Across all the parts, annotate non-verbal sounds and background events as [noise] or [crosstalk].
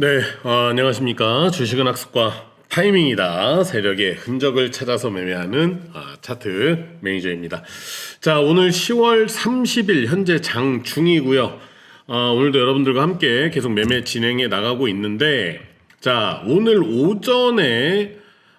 네, 어, 안녕하십니까. 주식은 학습과 타이밍이다. 세력의 흔적을 찾아서 매매하는 아, 차트 매니저입니다. 자, 오늘 10월 30일 현재 장 중이고요. 어, 오늘도 여러분들과 함께 계속 매매 진행해 나가고 있는데, 자, 오늘 오전에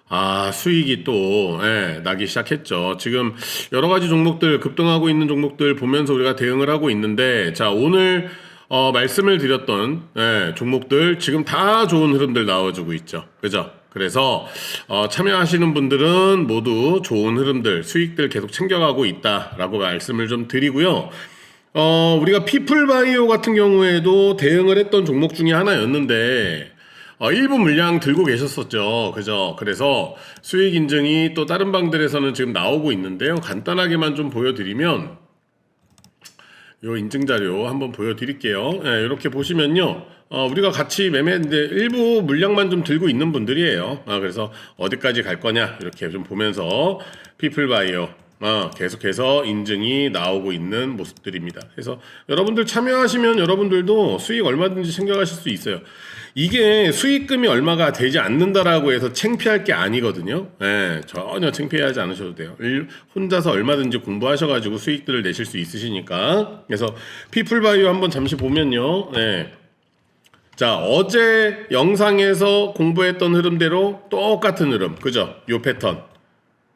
아, 수익이 또, 예, 나기 시작했죠. 지금 여러 가지 종목들, 급등하고 있는 종목들 보면서 우리가 대응을 하고 있는데, 자, 오늘, 어, 말씀을 드렸던, 예, 종목들 지금 다 좋은 흐름들 나와주고 있죠. 그죠? 그래서, 어, 참여하시는 분들은 모두 좋은 흐름들, 수익들 계속 챙겨가고 있다라고 말씀을 좀 드리고요. 어, 우리가 피플바이오 같은 경우에도 대응을 했던 종목 중에 하나였는데, 어, 일부 물량 들고 계셨었죠. 그죠? 그래서 수익 인증이 또 다른 방들에서는 지금 나오고 있는데요. 간단하게만 좀 보여드리면, 요 인증 자료 한번 보여드릴게요. 예, 이렇게 보시면요. 어, 우리가 같이 매매했는데 일부 물량만 좀 들고 있는 분들이에요. 아, 그래서 어디까지 갈 거냐 이렇게 좀 보면서 피플바이오 어, 계속해서 인증이 나오고 있는 모습들입니다. 그래서 여러분들 참여하시면 여러분들도 수익 얼마든지 챙겨가실 수 있어요. 이게 수익금이 얼마가 되지 않는다라고 해서 창피할 게 아니거든요. 예, 전혀 창피하지 않으셔도 돼요. 일- 혼자서 얼마든지 공부하셔가지고 수익들을 내실 수 있으시니까. 그래서 피플바이오 한번 잠시 보면요. 예. 자, 어제 영상에서 공부했던 흐름대로 똑같은 흐름. 그죠? 요 패턴.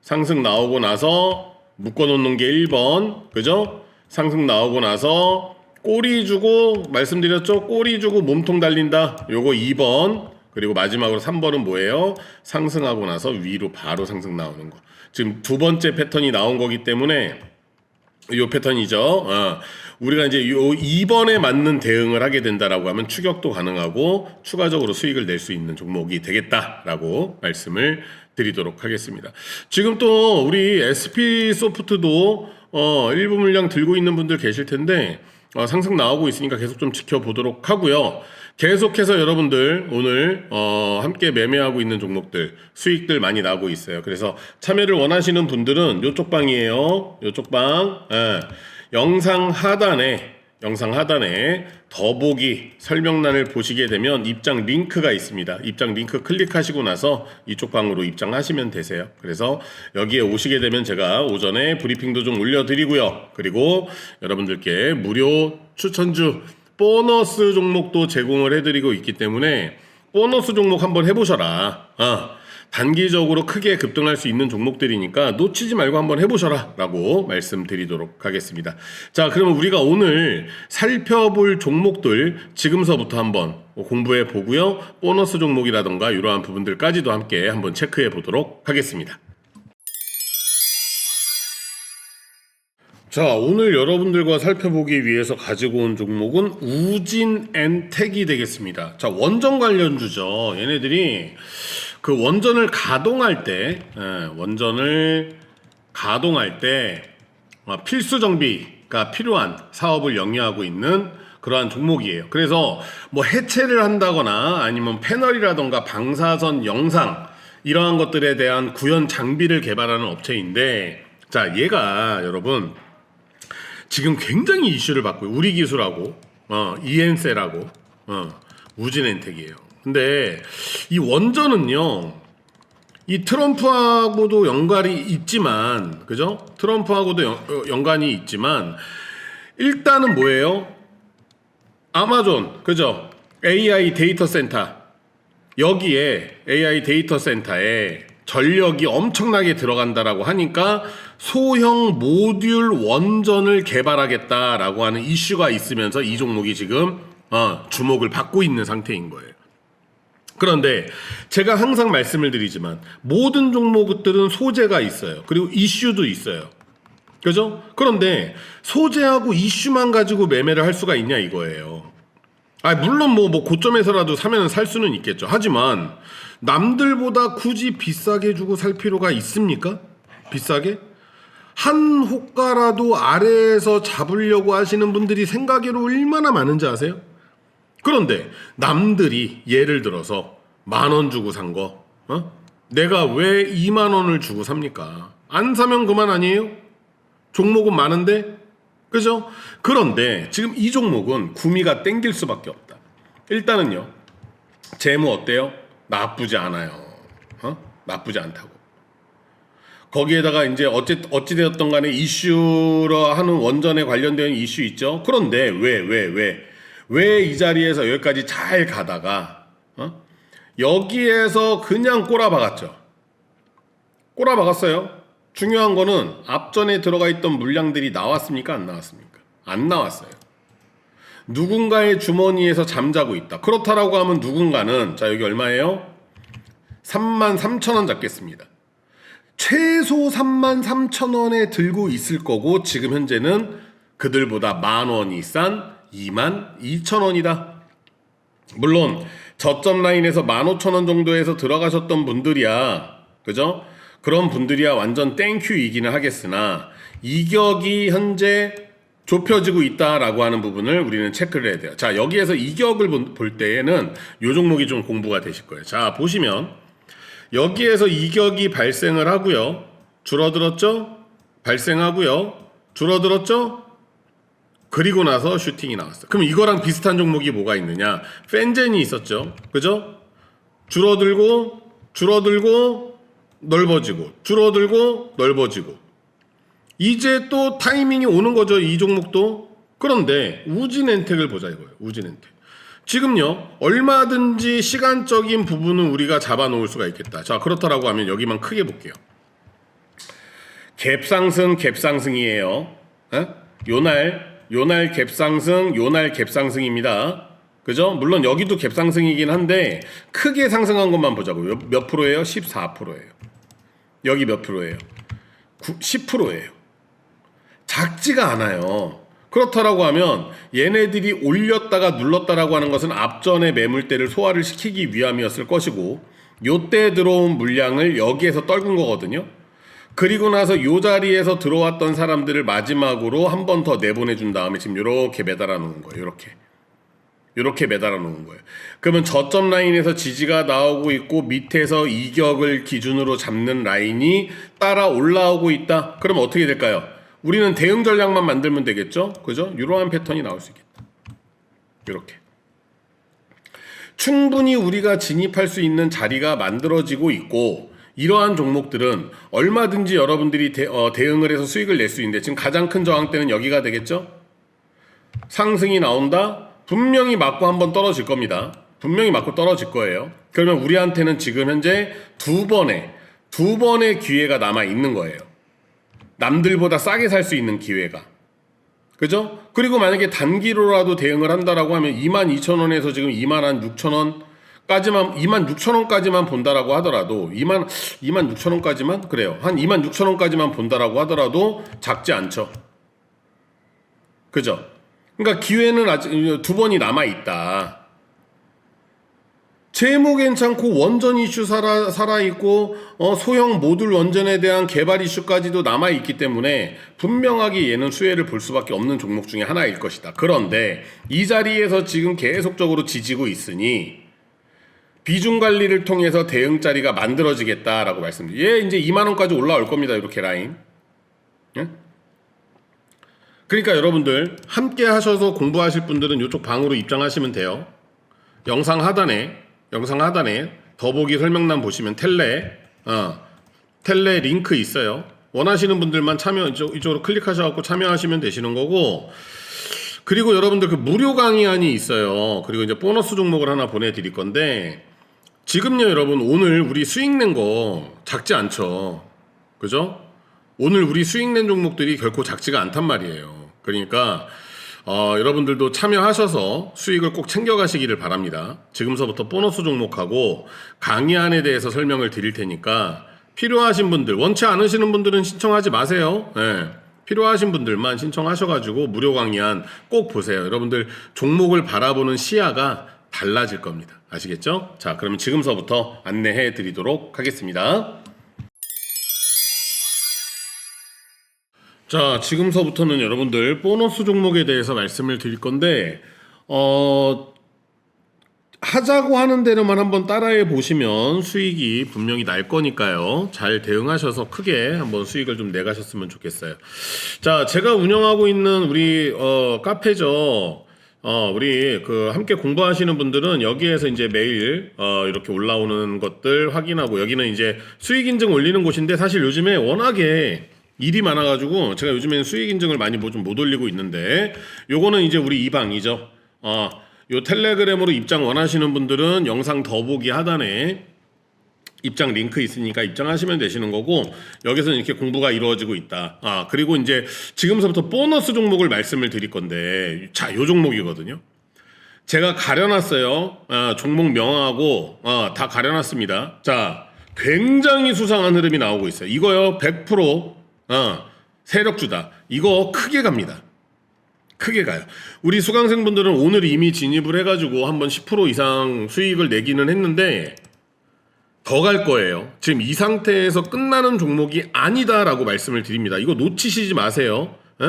상승 나오고 나서 묶어놓는 게 1번. 그죠? 상승 나오고 나서 꼬리 주고 말씀드렸죠? 꼬리 주고 몸통 달린다. 요거 2번. 그리고 마지막으로 3번은 뭐예요? 상승하고 나서 위로 바로 상승 나오는 거. 지금 두 번째 패턴이 나온 거기 때문에 요 패턴이죠. 어. 우리가 이제 요 2번에 맞는 대응을 하게 된다라고 하면 추격도 가능하고 추가적으로 수익을 낼 수 있는 종목이 되겠다라고 말씀을 드리도록 하겠습니다. 지금 또 우리 SP 소프트도 어, 일부 물량 들고 있는 분들 계실 텐데 어, 상승 나오고 있으니까 계속 좀 지켜보도록 하고요. 계속해서 여러분들 오늘 어, 함께 매매하고 있는 종목들 수익들 많이 나고 있어요. 그래서 참여를 원하시는 분들은 요쪽 방이에요. 요쪽 방 예. 영상 하단에 영상 하단에 더보기 설명란을 보시게 되면 입장 링크가 있습니다. 입장 링크 클릭하시고 나서 이쪽 방으로 입장하시면 되세요. 그래서 여기에 오시게 되면 제가 오전에 브리핑도 좀 올려드리고요. 그리고 여러분들께 무료 추천주 보너스 종목도 제공을 해드리고 있기 때문에 보너스 종목 한번 해보셔라. 어, 단기적으로 크게 급등할 수 있는 종목들이니까 놓치지 말고 한번 해보셔라 라고 말씀드리도록 하겠습니다. 자, 그러면 우리가 오늘 살펴볼 종목들 지금서부터 한번 공부해 보고요. 보너스 종목이라던가 이러한 부분들까지도 함께 한번 체크해 보도록 하겠습니다. 자, 오늘 여러분들과 살펴보기 위해서 가지고 온 종목은 우진 앤텍이 되겠습니다. 자, 원전 관련주죠. 얘네들이 그 원전을 가동할 때, 예, 원전을 가동할 때 어, 필수 정비가 필요한 사업을 영위하고 있는 그러한 종목이에요. 그래서 뭐 해체를 한다거나 아니면 패널이라던가 방사선 영상 이러한 것들에 대한 구현 장비를 개발하는 업체인데 자, 얘가 여러분 지금 굉장히 이슈를 받고 우리 기술하고 어, 이엔셀하고 어, 우진엔텍이에요. 근데 이 원전은요. 이 트럼프하고도 연관이 있지만 그죠? 트럼프하고도 연, 어, 연관이 있지만 일단은 뭐예요? 아마존 그죠? AI 데이터 센터 여기에 AI 데이터 센터에 전력이 엄청나게 들어간다라고 하니까 소형 모듈 원전을 개발하겠다라고 하는 이슈가 있으면서 이 종목이 지금 어, 주목을 받고 있는 상태인 거예요. 그런데 제가 항상 말씀을 드리지만 모든 종목들은 소재가 있어요. 그리고 이슈도 있어요. 그죠? 그런데 소재하고 이슈만 가지고 매매를 할 수가 있냐 이거예요. 아 물론 뭐, 뭐 고점에서라도 사면 살 수는 있겠죠. 하지만 남들보다 굳이 비싸게 주고 살 필요가 있습니까? 비싸게? 한 호가라도 아래에서 잡으려고 하시는 분들이 생각외로 얼마나 많은지 아세요? 그런데 남들이 예를 들어서 만 원 주고 산 거, 어? 내가 왜 2만 원을 주고 삽니까? 안 사면 그만 아니에요? 종목은 많은데? 그죠? 그런데 지금 이 종목은 구미가 땡길 수밖에 없다. 일단은요. 재무 어때요? 나쁘지 않아요. 어? 나쁘지 않다고. 거기에다가 이제 어찌 어찌되었던 간에 이슈로 하는 원전에 관련된 이슈 있죠. 그런데 왜 왜 왜 왜 이 자리에서 여기까지 잘 가다가 어? 여기에서 그냥 꼬라박았죠. 꼬라박았어요. 중요한 거는 앞전에 들어가 있던 물량들이 나왔습니까? 안 나왔습니까? 안 나왔어요. 누군가의 주머니에서 잠자고 있다. 그렇다라고 하면 누군가는 자 여기 얼마예요? 3만 3천 원 잡겠습니다. 최소 3만 3천 원에 들고 있을 거고 지금 현재는 그들보다 만 원이 싼 2만 2천 원이다. 물론 저점 라인에서 15,000원 정도에서 들어가셨던 분들이야. 그죠? 그런 분들이야 완전 땡큐이기는 하겠으나 이격이 현재 좁혀지고 있다라고 하는 부분을 우리는 체크를 해야 돼요. 자, 여기에서 이격을 본- 볼 때에는 요 종목이 좀 공부가 되실 거예요. 자, 보시면 여기에서 이격이 발생을 하고요. 줄어들었죠? 발생하고요. 줄어들었죠? 그리고 나서 슈팅이 나왔어요. 그럼 이거랑 비슷한 종목이 뭐가 있느냐? 펜젠이 있었죠. 그죠? 줄어들고 줄어들고 넓어지고 줄어들고 넓어지고 이제 또 타이밍이 오는 거죠. 이 종목도. 그런데 우진 엔텍을 보자 이거예요. 우진 엔텍. 지금요. 얼마든지 시간적인 부분은 우리가 잡아 놓을 수가 있겠다. 자, 그렇다라고 하면 여기만 크게 볼게요. 갭상승 갭상승이에요. 에? 요날 요날 갭상승 요날 갭상승입니다. 그죠? 물론 여기도 갭상승이긴 한데 크게 상승한 것만 보자고요. 몇, 몇 프로예요? 14%예요. 여기 몇 프로예요? 9, 10%예요. 작지가 않아요. 그렇다라고 하면 얘네들이 올렸다가 눌렀다라고 하는 것은 앞전의 매물대를 소화를 시키기 위함이었을 것이고 요때 들어온 물량을 여기에서 떨군 거거든요. 그리고 나서 요 자리에서 들어왔던 사람들을 마지막으로 한 번 더 내보내준 다음에 지금 이렇게 매달아 놓은 거예요. 이렇게. 이렇게 매달아 놓은 거예요. 그러면 저점 라인에서 지지가 나오고 있고 밑에서 이격을 기준으로 잡는 라인이 따라 올라오고 있다. 그러면 어떻게 될까요? 우리는 대응 전략만 만들면 되겠죠? 그죠? 이러한 패턴이 나올 수 있겠다. 이렇게. 충분히 우리가 진입할 수 있는 자리가 만들어지고 있고 이러한 종목들은 얼마든지 여러분들이 대, 어, 대응을 해서 수익을 낼 수 있는데 지금 가장 큰 저항대는 여기가 되겠죠? 상승이 나온다? 분명히 맞고 한번 떨어질 겁니다. 분명히 맞고 떨어질 거예요. 그러면 우리한테는 지금 현재 두 번의 두 번의 기회가 남아 있는 거예요. 남들보다 싸게 살 수 있는 기회가. 그죠? 그리고 만약에 단기로라도 대응을 한다라고 하면 22,000원에서 지금 26,000원 까지만 26,000원까지만 본다라고 하더라도 2만 26,000원까지만 그래요. 한 26,000원까지만 본다라고 하더라도 작지 않죠. 그죠? 그러니까 기회는 아직 두 번이 남아 있다. 재무 괜찮고 원전 이슈 살아 살아 있고 어, 소형 모듈 원전에 대한 개발 이슈까지도 남아 있기 때문에 분명하게 얘는 수혜를 볼 수밖에 없는 종목 중에 하나일 것이다. 그런데 이 자리에서 지금 계속적으로 지지고 있으니 비중 관리를 통해서 대응 자리가 만들어지겠다라고 말씀드려요. 얘 이제 2만 원까지 올라올 겁니다. 이렇게 라인. 예? 그러니까 여러분들 함께 하셔서 공부하실 분들은 이쪽 방으로 입장하시면 돼요. 영상 하단에 영상 하단에 더보기 설명란 보시면 텔레 어, 텔레 링크 있어요. 원하시는 분들만 참여 이쪽, 이쪽으로 클릭하셔서 참여하시면 되시는 거고 그리고 여러분들 그 무료 강의안이 있어요. 그리고 이제 보너스 종목을 하나 보내드릴 건데 지금요 여러분 오늘 우리 수익 낸 거 작지 않죠. 그죠? 오늘 우리 수익 낸 종목들이 결코 작지가 않단 말이에요. 그러니까 어, 여러분들도 참여하셔서 수익을 꼭 챙겨가시기를 바랍니다. 지금서부터 보너스 종목하고 강의안에 대해서 설명을 드릴 테니까 필요하신 분들, 원치 않으시는 분들은 신청하지 마세요. 예. 필요하신 분들만 신청하셔가지고 무료 강의안 꼭 보세요. 여러분들 종목을 바라보는 시야가 달라질 겁니다. 아시겠죠? 자, 그러면 지금서부터 안내해 드리도록 하겠습니다. 자, 지금서부터는 여러분들 보너스 종목에 대해서 말씀을 드릴 건데, 어, 하자고 하는 대로만 한번 따라해 보시면 수익이 분명히 날 거니까요. 잘 대응하셔서 크게 한번 수익을 좀 내가셨으면 좋겠어요. 자, 제가 운영하고 있는 우리, 어, 카페죠. 어, 우리 그 함께 공부하시는 분들은 여기에서 이제 매일 어, 이렇게 올라오는 것들 확인하고 여기는 이제 수익 인증 올리는 곳인데 사실 요즘에 워낙에 일이 많아가지고 제가 요즘에는 수익 인증을 많이 뭐 좀 못 올리고 있는데 요거는 이제 우리 이 방이죠. 어, 요 텔레그램으로 입장 원하시는 분들은 영상 더보기 하단에 입장 링크 있으니까 입장하시면 되시는 거고 여기서는 이렇게 공부가 이루어지고 있다. 아 그리고 이제 지금서부터 보너스 종목을 말씀을 드릴 건데 자요 종목이거든요. 제가 가려놨어요. 아, 종목 명하고 아, 다 가려놨습니다. 자 굉장히 수상한 흐름이 나오고 있어요. 이거요 100% 아, 세력주다. 이거 크게 갑니다. 크게 가요. 우리 수강생분들은 오늘 이미 진입을 해가지고 한번 10% 이상 수익을 내기는 했는데 더 갈 거예요. 지금 이 상태에서 끝나는 종목이 아니다라고 말씀을 드립니다. 이거 놓치시지 마세요. 에?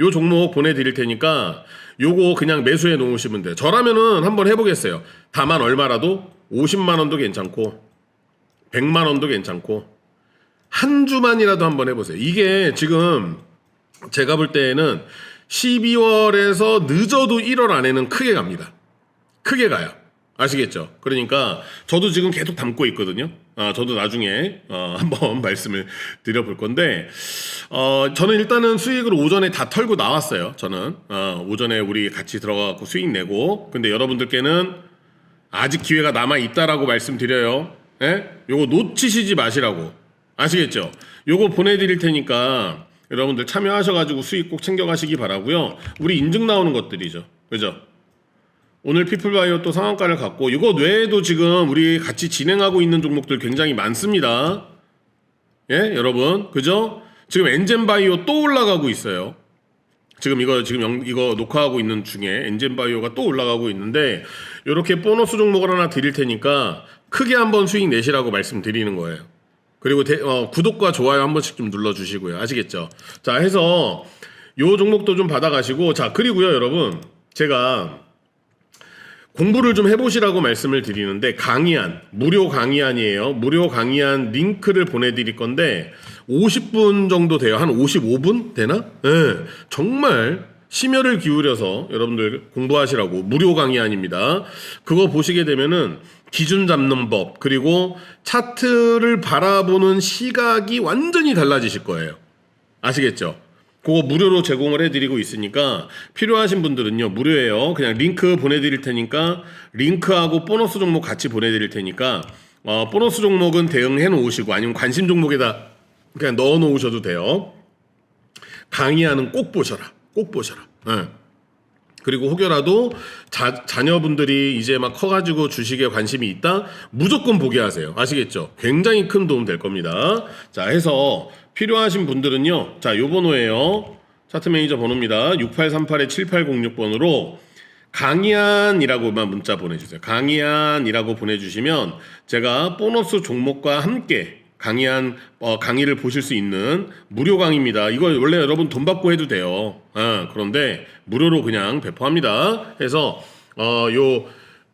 요 종목 보내드릴 테니까 요거 그냥 매수해 놓으시면 돼요. 저라면은 한번 해보겠어요. 다만 얼마라도 50만 원도 괜찮고 100만 원도 괜찮고 한 주만이라도 한번 해보세요. 이게 지금 제가 볼 때에는 12월에서 늦어도 1월 안에는 크게 갑니다. 크게 가요. 아시겠죠? 그러니까 저도 지금 계속 담고 있거든요. 아, 저도 나중에 어, [laughs] 한번 말씀을 드려볼 건데 어, 저는 일단은 수익을 오전에 다 털고 나왔어요. 저는 어, 오전에 우리 같이 들어가고 수익 내고 근데 여러분들께는 아직 기회가 남아 있다라고 말씀드려요. 예? 요거 놓치시지 마시라고 아시겠죠? 요거 보내드릴 테니까 여러분들 참여하셔가지고 수익 꼭 챙겨가시기 바라고요. 우리 인증 나오는 것들이죠. 그죠? 오늘 피플바이오 또 상한가를 갖고 이거 외에도 지금 우리 같이 진행하고 있는 종목들 굉장히 많습니다. 예, 여러분, 그죠? 지금 엔젠바이오 또 올라가고 있어요. 지금 이거 지금 영, 이거 녹화하고 있는 중에 엔젠바이오가 또 올라가고 있는데 이렇게 보너스 종목을 하나 드릴 테니까 크게 한번 수익 내시라고 말씀드리는 거예요. 그리고 대- 어, 구독과 좋아요 한 번씩 좀 눌러 주시고요. 아시겠죠? 자, 해서 요 종목도 좀 받아 가시고 자 그리고요, 여러분 제가 공부를 좀 해보시라고 말씀을 드리는데 강의안 무료 강의안이에요. 무료 강의안 링크를 보내드릴 건데 50분 정도 돼요. 한 55분 되나? 네, 정말 심혈을 기울여서 여러분들 공부하시라고 무료 강의안입니다. 그거 보시게 되면은 기준 잡는 법 그리고 차트를 바라보는 시각이 완전히 달라지실 거예요. 아시겠죠? 그거 무료로 제공을 해드리고 있으니까 필요하신 분들은요 무료예요. 그냥 링크 보내드릴 테니까 링크하고 보너스 종목 같이 보내드릴 테니까 어, 보너스 종목은 대응해 놓으시고 아니면 관심 종목에다 그냥 넣어 놓으셔도 돼요. 강의하는 꼭 보셔라. 꼭 보셔라. 예. 그리고 혹여라도 자, 자녀분들이 이제 막 커가지고 주식에 관심이 있다? 무조건 보게 하세요. 아시겠죠? 굉장히 큰 도움 될 겁니다. 자, 해서 필요하신 분들은요. 자, 요 번호예요. 차트 매니저 번호입니다. 6838-7806번으로 강의안이라고만 문자 보내주세요. 강의안이라고 보내주시면 제가 보너스 종목과 함께 강의한 어, 강의를 보실 수 있는 무료 강의입니다. 이거 원래 여러분 돈 받고 해도 돼요. 아, 그런데 무료로 그냥 배포합니다. 해서 어, 요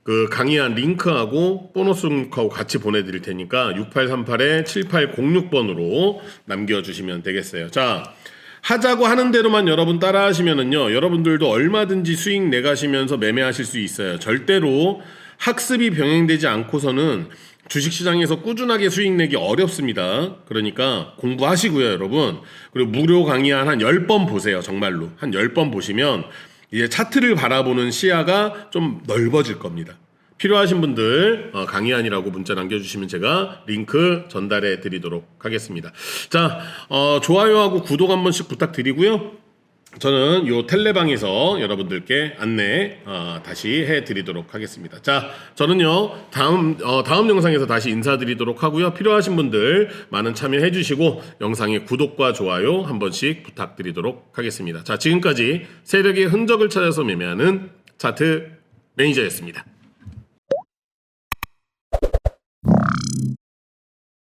그 강의한 링크하고 보너스 링크하고 같이 보내드릴 테니까 6838-7806번으로 남겨주시면 되겠어요. 자, 하자고 하는 대로만 여러분 따라하시면은요, 여러분들도 얼마든지 수익 내가시면서 매매하실 수 있어요. 절대로 학습이 병행되지 않고서는 주식시장에서 꾸준하게 수익 내기 어렵습니다. 그러니까 공부하시고요, 여러분. 그리고 무료 강의 한, 한 10번 보세요, 정말로. 한 10번 보시면 이제 차트를 바라보는 시야가 좀 넓어질 겁니다. 필요하신 분들 어, 강의안이라고 문자 남겨주시면 제가 링크 전달해 드리도록 하겠습니다. 자, 어, 좋아요하고 구독 한 번씩 부탁드리고요. 저는 요 텔레방에서 여러분들께 안내 어, 다시 해드리도록 하겠습니다. 자, 저는요 다음 어, 다음 영상에서 다시 인사드리도록 하고요. 필요하신 분들 많은 참여해주시고 영상에 구독과 좋아요 한 번씩 부탁드리도록 하겠습니다. 자, 지금까지 세력의 흔적을 찾아서 매매하는 차트 매니저였습니다.